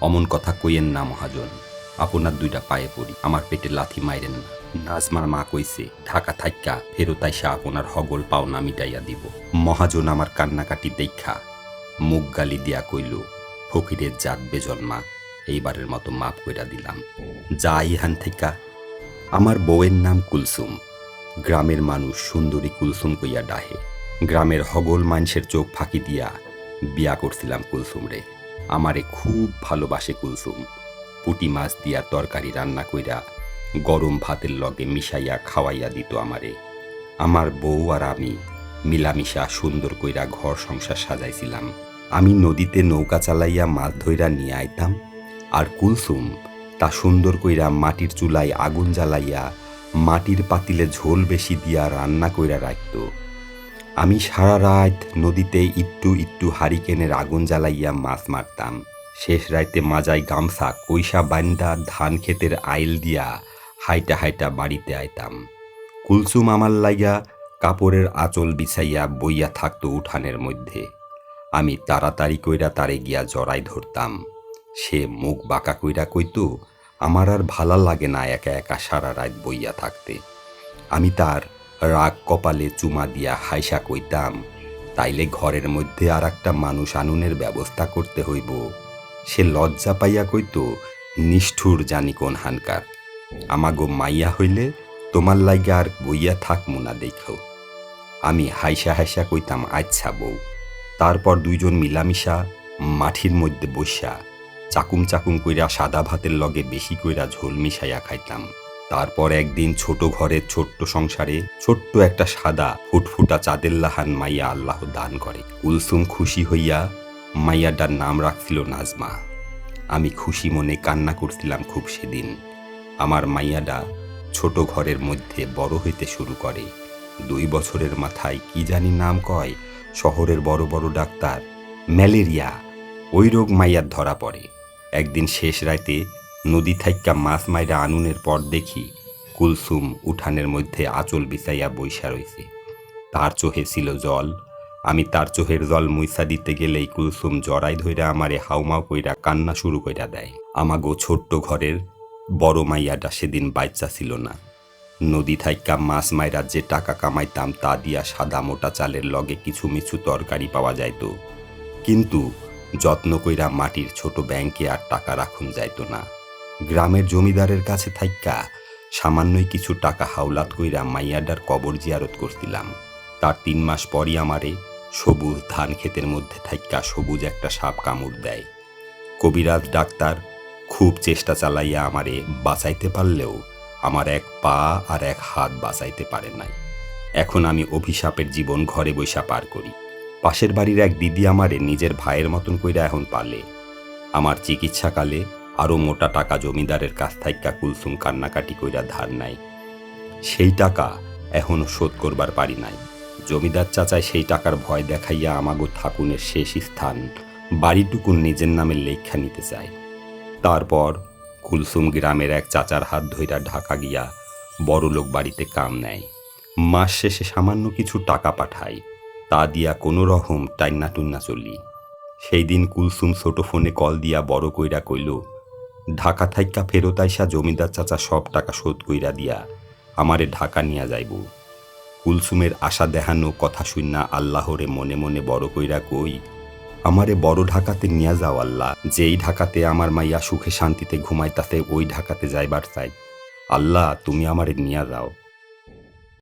অমন কথা কইয়েন না, মহাজন। আপনার দুইটা পায়ে পড়ি, আমার পেটে লাথি মাইরেন না। নাজমার মা কইছে, ঢাকা থাইক্কা, ফেরত আইসা আপনার হগল পাওনা মিটাইয়া দিব। মহাজন আমার কান্নাকাটি দেখা মুখ গালি দিয়া কইল, ফকিরের জাত বেজন্মা এইবারের মতো মাফ কইরা দিলাম। যা ইহান থেকে আমার বউয়ের নাম কুলসুম। গ্রামের মানুষ সুন্দরী কুলসুম কইয়া ডাহে। গ্রামের হগল মানুষের চোখ ফাঁকি দিয়া বিয়া করছিলাম কুলসুম রে। আমারে খুব ভালোবাসে কুলসুম। পুটি মাছ দিয়া তরকারি রান্না কইরা গরম ভাতের লগে মিশাইয়া খাওয়াইয়া দিত আমারে। আমার বউ আর আমি মিলামিশা সুন্দর কইরা ঘর সংসার সাজাইছিলাম। আমি নদীতে নৌকা চালাইয়া মাছ ধইরা নিয়ে আইতাম আর কুলসুম তা সুন্দর কইরা মাটির চুলায় আগুন জ্বালাইয়া মাটির পাতিলে ঝোল বেশি দিয়া রান্না কইরা রাখত। আমি সারা রাত নদীতে ইট্টু ইট্টু হারিকেনের আগুন জ্বালাইয়া মাছ মারতাম। শেষ রাইতে মাজায় গামছা কৈশা বান্দা ধান ক্ষেতের আইল দিয়া হাইটা হাইটা বাড়িতে আইতাম। কুলসুম আমার লাইয়া কাপড়ের আঁচল বিছাইয়া বইয়া থাকত উঠানের মধ্যে। আমি তাড়াতাড়ি কইরা তারে গিয়া জড়াই ধরতাম। সে মুখ বাঁকা কইরা কইতো, আমার আর ভালা লাগে না একা একা সারা রাত বইয়া থাকতে। আমি তার রাগ কপালে চুমা দিয়া হাইসা কইতাম, তাইলে ঘরের মধ্যে আর একটা মানুষ আনুনের ব্যবস্থা করতে হইব। সে লজ্জা পাইয়া কইতো, নিষ্ঠুর জানি কোন হানকার, আমাগো মাইয়া হইলে তোমার লাইগা আর বইয়া থাক মুনা দেখো আমি হাইসা হাইসা কইতাম আচ্ছা বউ। তারপর দুইজন মিলামিশা মাঠির মধ্যে বসা চাকুম চাকুম কইরা সাদা ভাতের লগে বেশি কইরা ঝোল মিশাইয়া খাইতাম। তারপর একদিন ছোট ঘরের ছোট্ট সংসারে ছোট্ট একটা সাদা ফুটফুটা চাঁদের লাহান মাইয়া আল্লাহ দান করে। কুলসুম খুশি হইয়া মাইয়াটার নাম রাখছিল নাজমা। আমি খুশি মনে কান্না করছিলাম খুব সেদিন। আমার মাইয়াডা ছোট ঘরের মধ্যে বড় হইতে শুরু করে। দুই বছরের মাথায় কি জানি নাম কয়, শহরের বড় বড় ডাক্তার ম্যালেরিয়া, ওই রোগ মাইয়ার ধরা পড়ে। একদিন শেষ রাইতে নদী থাইক্কা মাছ মাইরা আনুনের পর দেখি কুলসুম উঠানের মধ্যে আঁচল বিছাইয়া বৈশা রইছে। তার চোহে ছিল জল। আমি তার চোহের জল মুইসা দিতে গেলেই কুলসুম জড়াই ধইরা আমারে হাউমাউ কইরা কান্না শুরু কইরা দেয়। আমাগো ছোট্ট ঘরের বড় মাইয়াটা সেদিন বাচ্চা ছিল না। নদী থাইক্কা মাছ মাইরা যে টাকা কামাইতাম তা দিয়া সাদা মোটা চালের লগে কিছু মিছু তরকারি পাওয়া যাইত। কিন্তু যত্ন কইরা মাটির ছোট ব্যাংকে আর টাকা রাখুন যাইতো না। গ্রামের জমিদারের কাছে থাইক্কা সামান্যই কিছু টাকা হাওলাত কইরা মাইয়াডার কবর জিয়ারত করছিলাম। তার তিন মাস পরই আমারে সবুজ ধান ক্ষেতের মধ্যে থাইক্কা সবুজ একটা সাপ কামড় দেয়। কবিরাজ ডাক্তার খুব চেষ্টা চালাইয়া আমারে বাঁচাইতে পারলেও আমার এক পা আর এক হাত বাঁচাইতে পারে নাই। এখন আমি অভিশাপের জীবন ঘরে বৈশা পার করি। পাশের বাড়ির এক দিদি আমারে নিজের ভাইয়ের মতন কইরা এখন পালে। আমার চিকিৎসাকালে আরও মোটা টাকা জমিদারের কাছ থাইক্কা কুলসুম কান্নাকাটি কইরা ধার নাই। সেই টাকা এখনও শোধ করবার পারি নাই। জমিদার চাচায় সেই টাকার ভয় দেখাইয়া আমাগো থাকুনের শেষ স্থান বাড়িটুকুন নিজের নামে লেখা নিতে চায়। তারপর কুলসুম গ্রামের এক চাচার হাত ধইরা ঢাকা গিয়া বড়লোক বাড়িতে কাম নেয়। মাস শেষে সামান্য কিছু টাকা পাঠায়। তা দিয়া কোনো রকম টাইন্না টুন্না চলি। সেই দিন কুলসুম ছোট ফোনে কল দিয়া বড় কইরা কইল ঢাকা থাইকা ফেরত আইসা জমিদার চাচা সব টাকা শোধ কইরা দিয়া আমারে ঢাকা নিয়া যাইব। কুলসুমের আশা দেখানো কথা শুননা আল্লাহরে মনে মনে বড় কইরা কই, আমারে বড় ঢাকাতে নিয়া যাও আল্লাহ, যেই ঢাকাতে আমার মাইয়া সুখে শান্তিতে ঘুমায় ঘুমাইতাছে, ওই ঢাকাতে যাইবার চাই। আল্লাহ, তুমি আমারে নিয়া যাও।